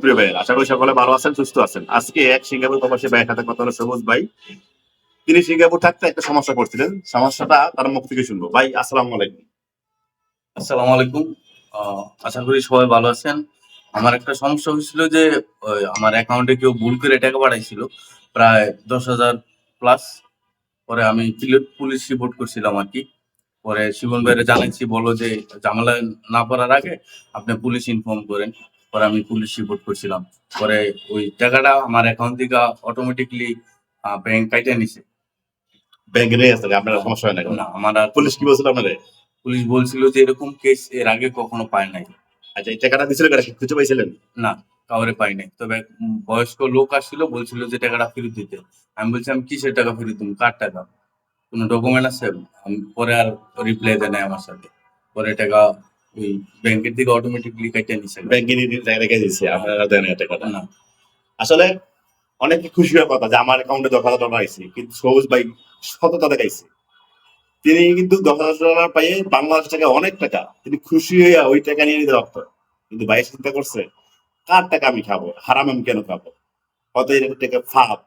প্রিয় ভাই আশা করি সকলে ভালো আছেন, সুস্থ আছেন। আজকে এক সিঙ্গাপুর ভাইয়ের সাথে কথা হলো সবুজ ভাই। তিনি সিঙ্গাপুর থাকতে একটা সমস্যা করছিলেন। সমস্যাটা তার মুখ থেকে শুনব। ভাই আলাইকুম। আলাইকুম। আশা করি সবাই ভালো আছেন। আমার একটা সমস্যা হয়েছিল যে আমার অ্যাকাউন্টে কেউ ভুল করে টাকা পাঠাইছিল। প্রায় দশ হাজার প্লাস পরে আমি পুলিশ রিপোর্ট করছিলাম আর কি। পরে শিবন ভাইরে জানাইছি বলো যে, ঝামেলা না করার আগে আপনি পুলিশ ইনফর্ম করেন। পরে আমি পুলিশ রিপোর্ট করছিলাম। পরে ওই টাকাটা আমার অ্যাকাউন্ট থেকে অটোমেটিকলি ব্যাংক কাইটে নিছে। ব্যাংকে নিয়ে আসলে আপনার সমস্যা হয় না না আমার আর পুলিশ কি বলছিল আপনারে? পুলিশ বলছিল যে এরকম কেস এর আগে কখনো পায় নাই। আচ্ছা এই টাকাটা দিছিল কারা? খুঁজে পাইছিলেন? না কাউরে পাই নাই। তবে বয়স্ক লোক আসছিল বলছিল যে টাকাটা ফেরত দিতে। আমি বলছি আমি কিসের টাকা ফেরত দিব? কার টাকা? কোনো ডকুমেন্ট আছে? পরে আর রিপ্লাই দেয় নাই আমার সাথে। পরে টাকা ওই ব্যাংকের থেকে অটোমেটিকলি কাটিয়ে নিছে। ব্যাংকে নিয়ে রেখে দিচ্ছে আপনারা দেন এই টাকাটা না। আসলে অনেক খুশি হওয়ার কথা যে আমার অ্যাকাউন্টে দশ হাজার ডলার আইছে কিন্তু সবুজ ভাই সততা দেখাইছে। তিনি কিন্তু দশ হাজার ডলার পাইয়ে বাংলাদেশ টাকা অনেক টাকা তিনি খুশি হয়ে ওই টাকা নিয়ে নিতে পারতো কিন্তু ভাই চিন্তা করছে কার টাকা আমি খাব? হারাম আমি কেন খাব? কত এর টাকা ফাঁদ?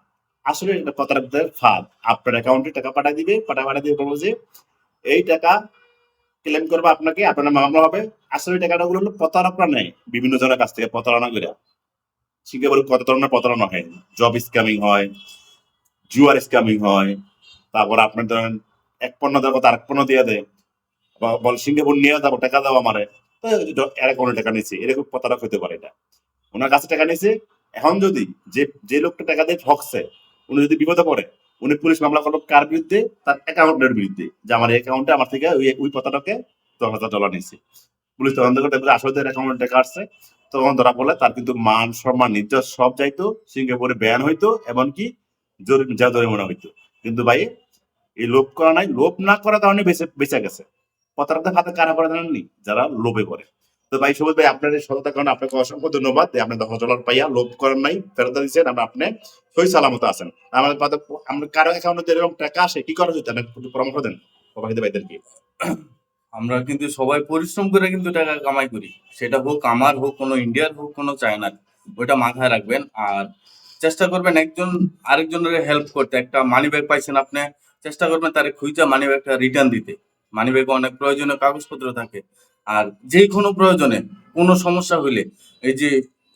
আসলে এটা ভিতরে ফাঁদ। আপনার অ্যাকাউন্টে টাকা পাঠাই দিবে পাঠা পাঠা দিয়ে বলব যে এই টাকা ক্লেম করব আপনাকে, আপনার মামলা হবে। আসলে টাকাটা গুলো প্রতারকরা নেই বিভিন্ন জনের কাছ থেকে প্রতারণা করে সিঙ্গাপুরে কত ধরনের প্রতারণা হয়। জব স্ক্যামিং হয় জুয়ার স্ক্যামিং হয়, তারপর আপনার ধরেন এক পণ্য দেবো তার এক পণ্য দিয়ে দেয়, বা বল সিঙ্গাপুর নিয়ে যাব, টাকা দাও আমারে। তো এর কোনো টাকা নিচ্ছে এরকম প্রতারক হতে পারে এটা। ওনার কাছে টাকা নিয়েছে এখন যদি যে যে লোকটা টাকা দিয়ে ঠকছে, উনি যদি বিপদে পড়ে উনি পুলিশ মামলা করল কার বিরুদ্ধে? তার অ্যাকাউন্টের বিরুদ্ধে। যে আমার অ্যাকাউন্টে আমার থেকে ওই ওই প্রতারকে দশ হাজার ডলার নিয়েছে। পুলিশ তদন্ত করতে পারে আসলে অ্যাকাউন্টে টাকা আসছে। তখন ধরা পড়লে তার কিন্তু মান, সম্মান, নির্যাস সব যাইতো, সিঙ্গাপুরে ব্যান হইতো, এমনকি যা জরিমানা হইতো। কিন্তু ভাই, এই লোভ করা নাই। লোভ না করার কারণে বেঁচে বেঁচে গেছে। প্রতারকদের হাতে কারা পড়ে জানেননি? যারা লোভে করে তো ভাই সবুজ ভাই, আপনার এই সততার কারণে আপনাকে অসংখ্য ধন্যবাদ। আপনি দশ ডলার পাইয়া লোভ করেন নাই, ফেরত দিচ্ছেন আমরা আপনি সই সালামত আছেন। আমাদের পাতে আমরা কারও অ্যাকাউন্টে এরকম টাকা আসে, কি করা উচিত একটু পরামর্শ দেন প্রবাহিত ভাইদেরকে আমরা কিন্তু সবাই পরিশ্রম করে কিন্তু টাকা কামাই করি। সেটা হোক আমার হোক, কোনো ইন্ডিয়ার হোক, কোনো চায়নার, ওইটা মাথায় রাখবেন। আর চেষ্টা করবেন একজন আরেকজনের হেল্প করতে। একটা মানি ব্যাগ পাইছেন আপনি, চেষ্টা করবেন তার খুঁজে মানি ব্যাগটা রিটার্ন দিতে। মানি ব্যাগে অনেক প্রয়োজনীয় কাগজপত্র থাকে। আর যে কোনো প্রয়োজনে কোনো সমস্যা হইলে এই যে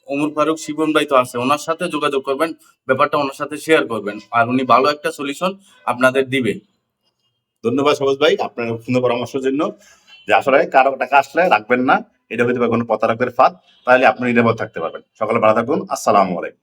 ওমর ফারুক শিবন ভাই তো আছে, ওনার সাথে যোগাযোগ করবেন, ব্যাপারটা ওনার সাথে শেয়ার করবেন, আর উনি ভালো একটা সলিউশন আপনাদের দিবে। ধন্যবাদ সবুজ ভাই, আপনার সুন্দর পরামর্শের জন্য। যে আসলে কারও টাকা আসলে রাখবেন না, এটা হইতে পারে কোনো প্রতারকের ফাঁদ, তাহলে আপনি নিরাপদ থাকতে পারবেন। সকালে ভালো থাকুন, আসসালামু আলাইকুম।